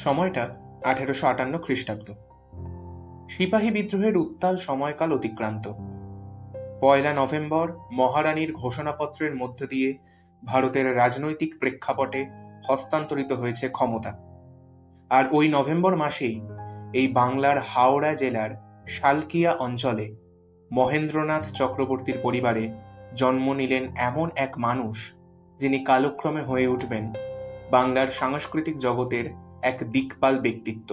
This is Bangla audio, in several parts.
সময়টা আঠেরোশো আটান্ন খ্রিস্টাব্দ। সিপাহী বিদ্রোহের উত্তাল সময়কাল অতিক্রান্ত। পয়লা নভেম্বর মহারানীর ঘোষণাপত্রের মধ্য দিয়ে ভারতের রাজনৈতিক প্রেক্ষাপটে হস্তান্তরিত হয়েছে ক্ষমতা। আর ওই নভেম্বর মাসেই এই বাংলার হাওড়া জেলার শালকিয়া অঞ্চলে মহেন্দ্রনাথ চক্রবর্তীর পরিবারে জন্ম নিলেন এমন এক মানুষ যিনি কালক্রমে হয়ে উঠবেন বাংলার সাংস্কৃতিক জগতের এক দিকপাল ব্যক্তিত্ব,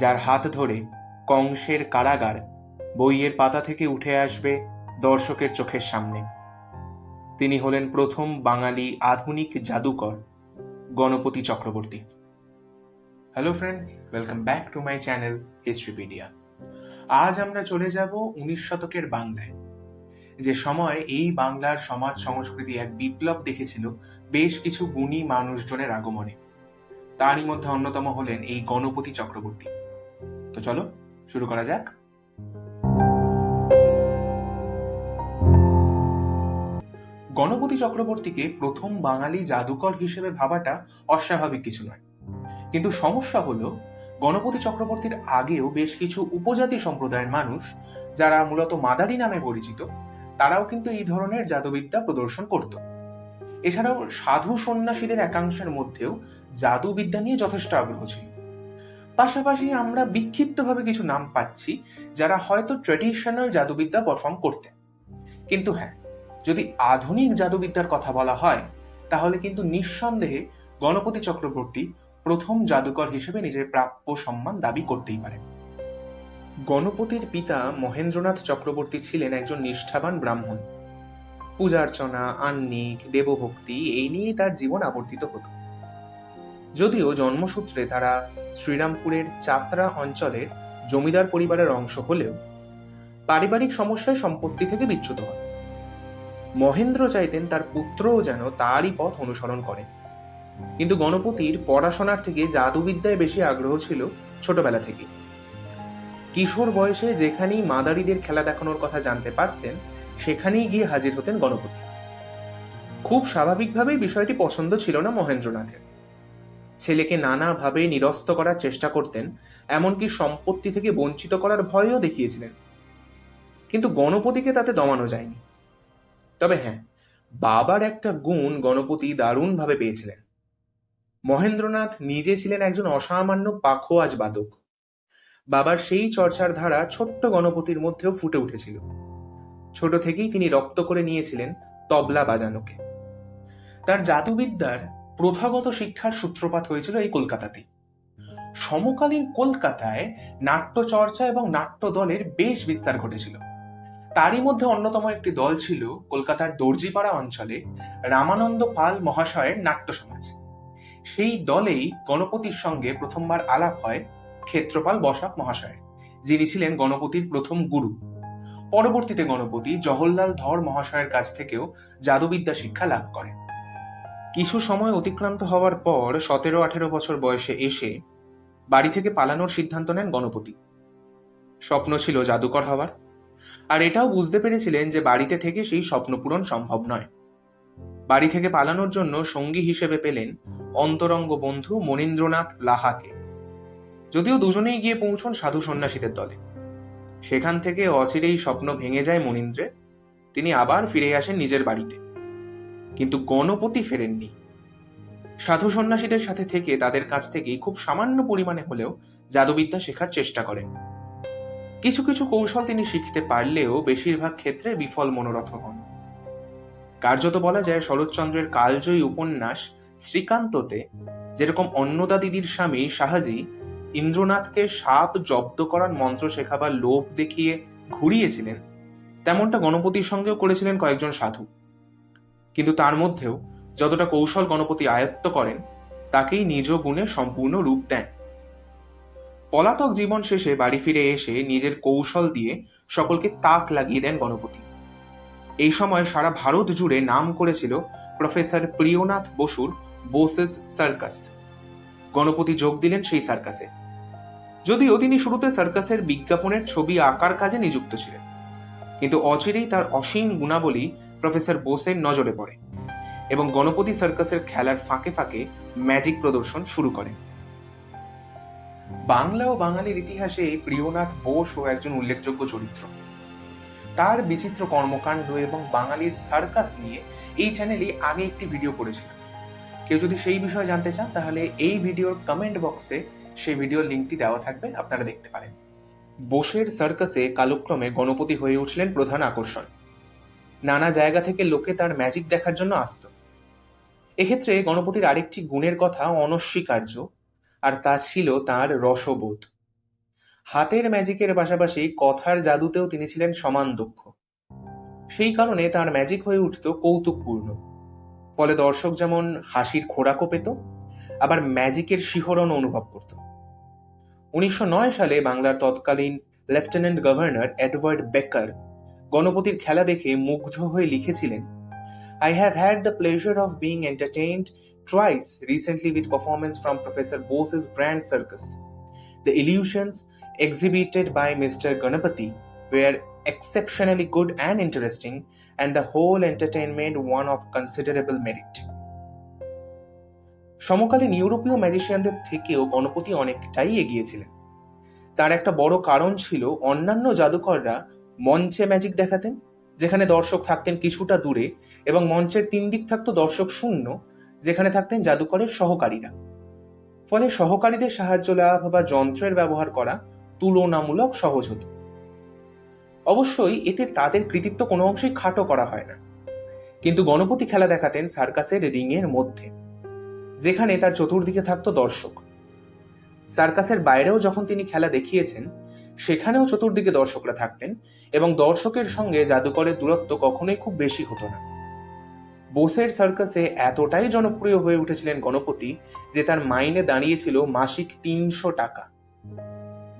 যার হাত ধরে কংসের কারাগার বইয়ের পাতা থেকে উঠে আসবে দর্শকের চোখের সামনে। তিনি হলেন প্রথম বাঙালি আধুনিক জাদুকর Ganapati Chakraborty. Hello friends welcome back to my channel Historypedia আজ আমরা চলে যাব উনিশ শতকের বাংলায়, যে সময় এই বাংলার সমাজ সংস্কৃতি এক বিপ্লব দেখেছিল বেশ কিছু গুণী মানুষজনের আগমনে। তারই মধ্যে অন্যতম হলেন এই গণপতি চক্রবর্তী। তো চলো, শুরু করা যাক। গণপতি চক্রবর্তীকে প্রথম বাঙালি জাদুকর হিসেবে ভাবাটা অস্বাভাবিক কিছু নয়। কিন্তু সমস্যা হলো, গণপতি চক্রবর্তীর আগেও বেশ কিছু উপজাতি সম্প্রদায়ের মানুষ, যারা মূলত মাদারি নামে পরিচিত, তারাও কিন্তু এই ধরনের জাদুবিদ্যা প্রদর্শন করত। এছাড়াও সাধু সন্ন্যাসীদের একাংশের মধ্যেও জাদুবিদ্যা নিয়ে যথেষ্ট আগ্রহ ছিল। পাশাপাশি আমরা বিক্ষিপ্তভাবে কিছু নাম পাচ্ছি যারা হয়তো ট্রেডিশনাল জাদুবিদ্যা পারফর্ম করতেন। কিন্তু হ্যাঁ যদি আধুনিক জাদুবিদ্যার কথা বলা হয়, তাহলে কিন্তু নিঃসন্দেহে গণপতি চক্রবর্তী প্রথম জাদুকর হিসেবে নিজের প্রাপ্য সম্মান দাবি করতেই পারে গণপতির পিতা মহেন্দ্রনাথ চক্রবর্তী ছিলেন একজন নিষ্ঠাবান ব্রাহ্মণ। পূজার্চনা, আহ্নিক, দেবভক্তি, এই নিয়েই তার জীবন আবর্তিত হতো। যদিও জন্মসূত্রে তারা শ্রীরামপুরের চাতরা অঞ্চলের জমিদার পরিবারের অংশ হলেও পারিবারিক সমস্যায় সম্পত্তি থেকে বিচ্যুত হন। মহেন্দ্র চাইতেন তার পুত্রও যেন তারই পথ অনুসরণ করে কিন্তু গণপতির পড়াশোনার থেকে জাদুবিদ্যায় বেশি আগ্রহ ছিল ছোটবেলা থেকে কিশোর বয়সে যেখানেই মাদারিদের খেলা দেখানোর কথা জানতে পারতেন সেখানেই গিয়ে হাজির হতেন গণপতি। খুব স্বাভাবিকভাবেই বিষয়টি পছন্দ ছিল না মহেন্দ্রনাথের। ছেলেকে নানাভাবে নিরস্ত করার চেষ্টা করতেন, এমনকি সম্পত্তি থেকে বঞ্চিত করার ভয়ও দেখিয়েছিলেন। কিন্তু গণপতিকে তাতে দমানো যায়নি। তবে হ্যাঁ বাবার একটা গুণ গণপতি দারুণভাবে পেয়েছিলেন। মহেন্দ্রনাথ নিজে ছিলেন একজন অসামান্য পাখোয়াজ বাদক। বাবার সেই চর্চার ধারা ছোট্ট গণপতির মধ্যেও ফুটে উঠেছিল। ছোট থেকেই তিনি রপ্ত করে নিয়েছিলেন তবলা বাজানোকে। তার জাদুবিদ্যার প্রথাগত শিক্ষার সূত্রপাত হয়েছিল এই কলকাতাতেই সমকালীন কলকাতায় নাট্য চর্চা এবং নাট্য দলের বেশ বিস্তার ঘটেছিল। তারই মধ্যে অন্যতম একটি দল ছিল কলকাতার দর্জিপাড়া অঞ্চলে রামানন্দ পাল মহাশয়ের নাট্য সমাজ। সেই দলেই গণপতির সঙ্গে প্রথমবার আলাপ হয় ক্ষেত্রপাল বসাক মহাশয়ের, যিনি ছিলেন গণপতির প্রথম গুরু। পরবর্তীতে গণপতি জওহরলাল ধর মহাশয়ের কাছ থেকেও জাদুবিদ্যা শিক্ষা লাভ করেন কিছু সময় অতিক্রান্ত হওয়ার পর সতেরো আঠেরো বছর বয়সে এসে বাড়ি থেকে পালানোর সিদ্ধান্ত নেন গণপতি। স্বপ্ন ছিল জাদুকর হওয়ার, আর এটাও বুঝতে পেরেছিলেন যে বাড়িতে থেকে সেই স্বপ্ন পূরণ সম্ভব নয়। বাড়ি থেকে পালানোর জন্য সঙ্গী হিসেবে পেলেন অন্তরঙ্গ বন্ধু মনীন্দ্রনাথ লাহাকে। যদিও দুজনেই গিয়ে পৌঁছন সাধু সন্ন্যাসীদের দলে। সেখান থেকে অচিরেই স্বপ্ন ভেঙে যায় মনীন্দ্রের। তিনি আবার ফিরে আসেন নিজের বাড়িতে। কিন্তু গণপতি ফেরেননি। সাধু সন্ন্যাসীদের সাথে থেকে তাদের কাছ থেকেই খুব সামান্য পরিমাণে হলেও জাদুবিদ্যা শেখার চেষ্টা করেন। কিছু কিছু কৌশল তিনি শিখতে পারলেও বেশিরভাগ ক্ষেত্রে বিফল মনোরথ হন। কার্যত বলা যায়, শরৎচন্দ্রের কালজয়ী উপন্যাস শ্রীকান্ততে যেরকম অন্নদা দিদির স্বামী শাহাজি ইন্দ্রনাথকে সাপ জব্দ করার মন্ত্র শেখাবার লোভ দেখিয়ে ঘুরিয়েছিলেন। তেমনটা গণপতির সঙ্গেও করেছিলেন কয়েকজন সাধু। কিন্তু তার মধ্যেও যতটা কৌশল গণপতি আয়ত্ত করেন, তাকেই নিজ গুণে সম্পূর্ণ রূপ দেন। পলাতক জীবন শেষে বাড়ি ফিরে এসে নিজের কৌশল দিয়ে সকলকে তাক লাগিয়ে দেন গণপতি। এই সময় সারা ভারত জুড়ে নাম করেছিল প্রফেসর প্রিয়নাথ বসুর বোসেস সার্কাস। গণপতি যোগ দিলেন সেই সার্কাসে। যদিও তিনি শুরুতে সার্কাসের বিজ্ঞাপনের ছবি আঁকার কাজে নিযুক্ত ছিলেন। কিন্তু অচিরেই তার অসীম গুণাবলী প্রফেসর বোসের নজরে পড়ে এবং গণপতি সার্কাসের খেলার ফাঁকে ফাঁকে ম্যাজিক প্রদর্শন শুরু করেন। বাংলা ও বাঙালির ইতিহাসে প্রিয়নাথ বোসও একজন উল্লেখযোগ্য চরিত্র। তার বিচিত্র কর্মকাণ্ড এবং বাঙালির সার্কাস নিয়ে এই চ্যানেলে আগে একটি ভিডিও করেছিলাম। কেউ যদি সেই বিষয়ে জানতে চান, তাহলে এই ভিডিওর কমেন্ট বক্সে সেই ভিডিওর লিঙ্কটি দেওয়া থাকবে, আপনারা দেখতে পারেন। বোসের সার্কাসে কালক্রমে গণপতি হয়ে উঠলেন প্রধান আকর্ষণ। নানা জায়গা থেকে লোকে তার ম্যাজিক দেখার জন্য আসত। এক্ষেত্রে গণপতির আরেকটি গুণের কথা অনস্বীকার্য, আর তা ছিল তার রসবোধ। হাতের ম্যাজিকের পাশাপাশি কথার জাদুতেও তিনি ছিলেন সমান দক্ষ। সেই কারণে তার ম্যাজিক হয়ে উঠত কৌতুকপূর্ণ। ফলে দর্শক যেমন হাসির খোরাকও পেত আবার ম্যাজিকের শিহরণ অনুভব করত। উনিশশো নয় সালে বাংলার তৎকালীন লেফটেন্যান্ট গভর্নর এডওয়ার্ড বেকার গণপতির খেলা দেখে মুগ্ধ হয়ে লিখেছিলেন I have had the pleasure of being entertained thrice recently with performance from Professor Bose's grand circus the illusions exhibited by Mister Ganapati were exceptionally good and interesting and the whole entertainment one of considerable merit সমকালীন ইউরোপীয় ম্যাজিশিয়ানদের থেকেও গণপতি অনেকটাই এগিয়েছিলেন। তার একটা বড় কারণ ছিল অন্যান্য জাদুকররা মঞ্চে ম্যাজিক দেখাতেন, যেখানে দর্শক থাকতেন কিছুটা দূরে এবং মঞ্চের তিন দিক থাকতো দর্শক শূন্য, যেখানে থাকতেন জাদুকরের সহকারীরা। ফলে সহকারীদের সাহায্য লাভ বা যন্ত্রের ব্যবহার করা তুলনামূলক সহজ হতো। অবশ্যই এতে তাদের কৃতিত্ব কোনো অংশেই খাটো করা হয় না। কিন্তু গণপতি খেলা দেখাতেন সার্কাসের রিংয়ের মধ্যে। যেখানে তার চতুর্দিকে থাকতো দর্শক। সার্কাসের বাইরেও যখন তিনি খেলা দেখিয়েছেন, সেখানেও চতুর্দিকে দর্শকরা থাকতেন এবং দর্শকের সঙ্গে জাদুকরের দূরত্ব কখনোই খুব বেশি হতো না। বোসের সার্কাসে এতটাই জনপ্রিয় হয়ে উঠেছিলেন গণপতি যে তার মাইনে দাঁড়িয়েছিল মাসিক তিনশো টাকা।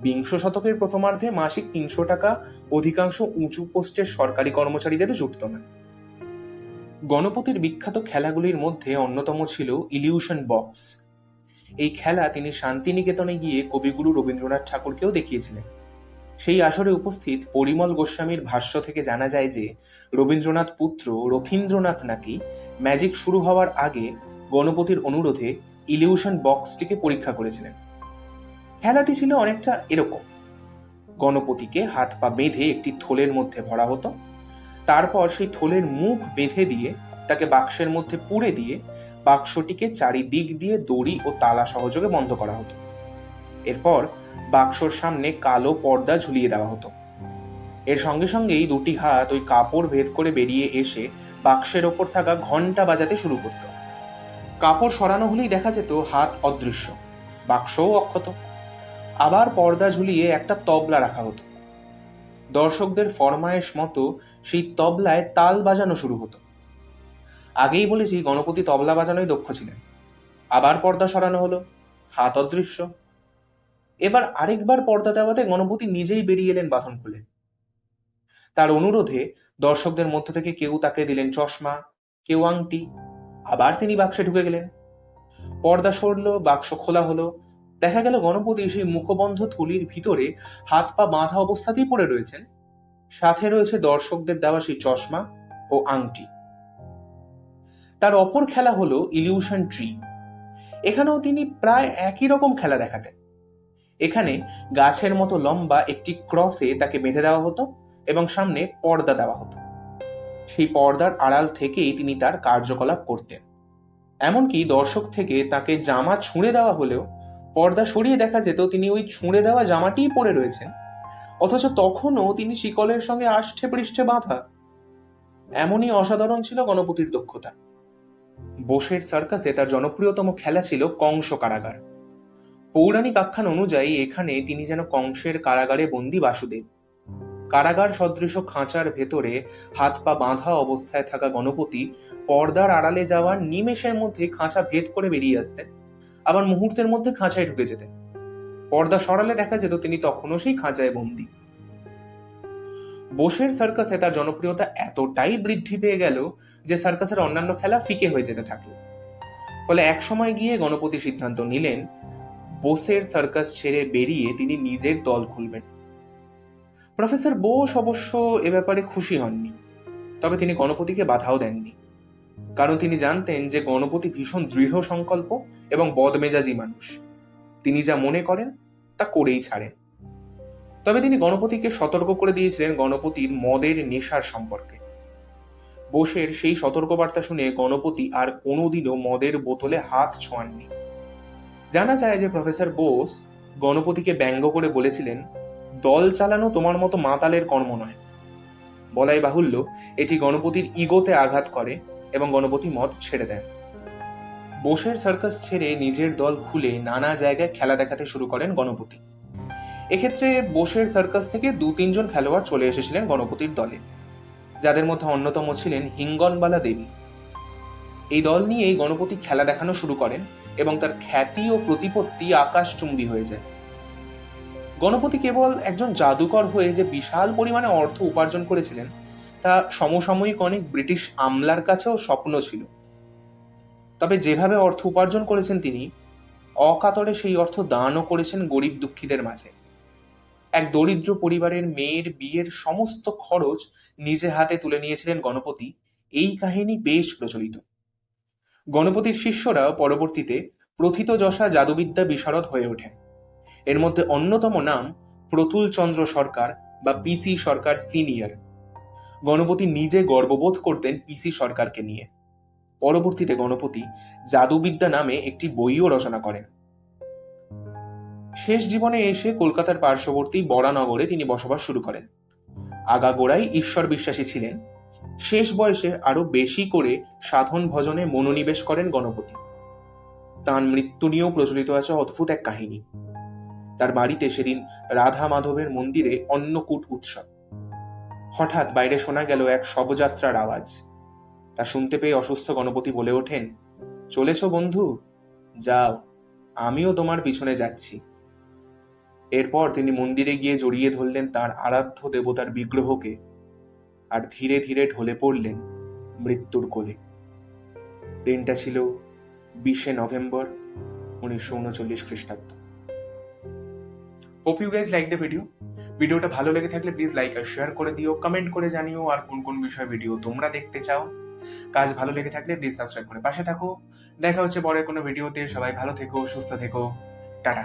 বিংশ শতকের প্রথমার্ধে মাসিক তিনশো টাকা অধিকাংশ উঁচু পোস্টের সরকারি কর্মচারীদেরও জুটত না গণপতির বিখ্যাত খেলাগুলির মধ্যে অন্যতম ছিল ইলিউশন বক্স এই খেলা তিনি শান্তিনিকেতনে গিয়ে কবিগুরু রবীন্দ্রনাথ ঠাকুরকেও দেখিয়েছিলেন। সেই আসরে উপস্থিত পরিমল গোস্বামীর ভাষ্য থেকে জানা যায় যে, রবীন্দ্রনাথ পুত্র রথীন্দ্রনাথ নাকি ম্যাজিক শুরু হওয়ার আগে গণপতির অনুরোধে ইলিউশন বক্সটিকে পরীক্ষা করেছিলেন। খেলাটি ছিল অনেকটা এরকম। গণপতিকে হাত পা বেঁধে একটি থলের মধ্যে ভরা হতো তারপর সেই থলের মুখ বেঁধে দিয়ে, তাকে বাক্সের মধ্যে পুড়ে দিয়ে, বাক্সটিকে চারিদিক দিয়ে দড়ি ও তালা সহযোগে বন্ধ করা হতো। এরপর বাক্সর সামনে কালো পর্দা ঝুলিয়ে দেওয়া হতো। এর সঙ্গে সঙ্গেই দুটি হাত ওই কাপড় ভেদ করে বেরিয়ে এসে বাক্সের ওপর থাকা ঘণ্টা বাজাতে শুরু করত। কাপড় সরানো হলেই দেখা যেত হাত অদৃশ্য, বাক্সও অক্ষত। আবার পর্দা ঝুলিয়ে একটা তবলা রাখা হতো। দর্শকদের ফরমায়েশ মতো সেই তবলায় তাল বাজানো শুরু হতো। আগেই বলেছি, গণপতি তবলা বাজানোয় দক্ষ ছিলেন। আবার পর্দা সরানো হলো, হাত অদৃশ্য। এবার আরেকবার পর্দা দেওয়াতে গণপতি নিজেই বেরিয়ে এলেন বাঁধন খুলে। তার অনুরোধে দর্শকদের মধ্য থেকে কেউ তাকে দিলেন চশমা, কেউ আংটি, আবার তিনি বাক্সে ঢুকে গেলেন। পর্দা সরল, বাক্স খোলা হলো দেখা গেল গণপতি সেই মুখবন্ধ থলির ভিতরে হাত পা বাঁধা অবস্থাতেই পড়ে রয়েছেন। সাথে রয়েছে দর্শকদের দেওয়া সেই চশমা ও আংটি। তার অপর খেলা হলো ইলিউশন ট্রি এখানেও তিনি প্রায় একই রকম খেলা দেখাতেন। এখানে গাছের মতো লম্বা একটি ক্রসে তাকে বেঁধে দেওয়া হতো এবং সামনে পর্দা দেওয়া হতো। সেই পর্দার আড়াল থেকেই তিনি তার কার্যকলাপ করতেন। এমনকি দর্শক থেকে তাকে জামা ছুঁড়ে দেওয়া হলেও পর্দা সরিয়ে দেখা যেত, তিনি ওই ছুঁড়ে দেওয়া জামাটিই পরে রয়েছেন। অথচ তখনও তিনি শিকলের সঙ্গে আষ্ঠে পৃষ্ঠে বাঁধা। এমনই অসাধারণ ছিল গণপতির দক্ষতা। বোসের সার্কাসে তার জনপ্রিয়তম খেলা ছিল কংস কারাগার। পৌরাণিক আখ্যান অনুযায়ী এখানে তিনি যেন কংসের কারাগারে বন্দি বাসুদেব। কারাগার সদৃশ খাঁচার ভেতরে হাত পা বাঁধা অবস্থায় থাকা গণপতি পর্দার আড়ালে যাওয়ার নিমেষের মধ্যে খাঁচা ভেদ করে বেরিয়ে আসতেন। আবার মুহূর্তের মধ্যে খাঁচায় ঢুকে যেতেন। পর্দা সরালে দেখা যেত তিনি তখনও সেই খাঁচায় বন্দি। বোসের সার্কাসে তার জনপ্রিয়তা এতটাই বৃদ্ধি পেয়ে গেল যে সার্কাসের অন্যান্য খেলা ফিকে হয়ে যেতে থাকল। ফলে এক সময় গিয়ে গণপতি সিদ্ধান্ত নিলেন, বোসের সার্কাস ছেড়ে বেরিয়ে তিনি নিজের দল খুলবেন। প্রফেসর বোস অবশ্য এ ব্যাপারে খুশি হননি, তবে তিনি গণপতিকে বাধাও দেননি। কারণ তিনি জানতেন যে গণপতি ভীষণ দৃঢ় সংকল্প এবং বদমেজাজি মানুষ। তিনি যা মনে করেন, তা করেই ছাড়েন। তবে তিনি গণপতিকে সতর্ক করে দিয়েছিলেন গণপতির মদের নেশার সম্পর্কে। বোসের সেই সতর্কবার্তা শুনে গণপতি আর কোনোদিনও মদের বোতলে হাত ছোঁয়াননি। জানা যায় যে প্রফেসর বোস গণপতিকে ব্যঙ্গ করে বলেছিলেন, দল চালানো তোমার মতো মাতালের কর্ম নয়। বলাই বাহুল্য, এটি গণপতির ইগোতে আঘাত করে এবং গণপতি মদ ছেড়ে দেন। বোসের সার্কাস ছেড়ে নিজের দল খুলে নানা জায়গায় খেলা দেখাতে শুরু করেন গণপতি। এক্ষেত্রে বোসের সার্কাস থেকে দু তিনজন খেলোয়াড় চলে এসেছিলেন গণপতির দলে, যাদের মধ্যে অন্যতম ছিলেন হিঙ্গনবালা দেবী। এই দল নিয়েই গণপতি খেলা দেখানো শুরু করেন এবং তার খ্যাতি ও প্রতিপত্তি আকাশচুম্বী হয়ে যায়। গণপতি কেবল একজন জাদুকর হয়ে যে বিশাল পরিমাণে অর্থ উপার্জন করেছিলেন তা সমসাময়িক অনেক ব্রিটিশ আমলার কাছেও স্বপ্ন ছিল। তবে যেভাবে অর্থ উপার্জন করেছেন তিনি, অকাতরে সেই অর্থ দানও করেছেন গরিব দুঃখীদের মাঝে। এক দরিদ্র পরিবারের মেয়ের বিয়ের সমস্ত খরচ নিজে হাতে তুলে নিয়েছিলেন গণপতি। এই কাহিনী বেশ প্রচলিত। গণপতির শিষ্যরা পরবর্তীতে প্রথিতযশা জাদুবিদ্যা বিশারদ হয়ে ওঠেন। এর মধ্যে অন্যতম নাম প্রতুল চন্দ্র সরকার বা পিসি সরকার সিনিয়র। গণপতি নিজে গর্ববোধ করতেন পিসি সরকারকে নিয়ে। পরবর্তীতে গণপতি জাদুবিদ্যা নামে একটি বইও রচনা করেন। শেষ জীবনে এসে কলকাতার পার্শ্ববর্তী বরানগরে তিনি বসবাস শুরু করেন। আগাগোড়াই ঈশ্বর বিশ্বাসী ছিলেন। শেষ বয়সে আরও বেশি করে সাধন ভজনে মনোনিবেশ করেন গণপতি। তাঁর মৃত্যু নিয়েও প্রচলিত আছে অদ্ভুত এক কাহিনী। তার বাড়িতে সেদিন রাধা মাধবের মন্দিরে অন্নকূট উৎসব। হঠাৎ বাইরে শোনা গেল এক শবযাত্রার আওয়াজ। তা শুনতে পেয়ে অসুস্থ গণপতি বলে ওঠেন, চলেছ বন্ধু, যাও, আমিও তোমার পিছনে যাচ্ছি। এরপর তিনি মন্দিরে গিয়ে জড়িয়ে ধরলেন তার আরাধ্য দেবতার বিগ্রহকে আর ধীরে ধীরে ঢলে পড়লেন মৃত্যুর কোলে। দিনটা ছিল বিশে নভেম্বর উনিশশো উনচল্লিশ খ্রিস্টাব্দ। Hope you guys like the video ভিডিওটা ভালো লেগে থাকলে প্লিজ লাইক আর শেয়ার করে দিও কমেন্ট করে জানিও আর কোন কোন বিষয়ে ভিডিও তোমরা দেখতে চাও। কাজ ভালো লেগে থাকলে প্লিজ সাবস্ক্রাইব করে পাশে থাকো। দেখা হচ্ছে পরের কোনো ভিডিওতে সবাই ভালো থেকো, সুস্থ থেকো। টাটা।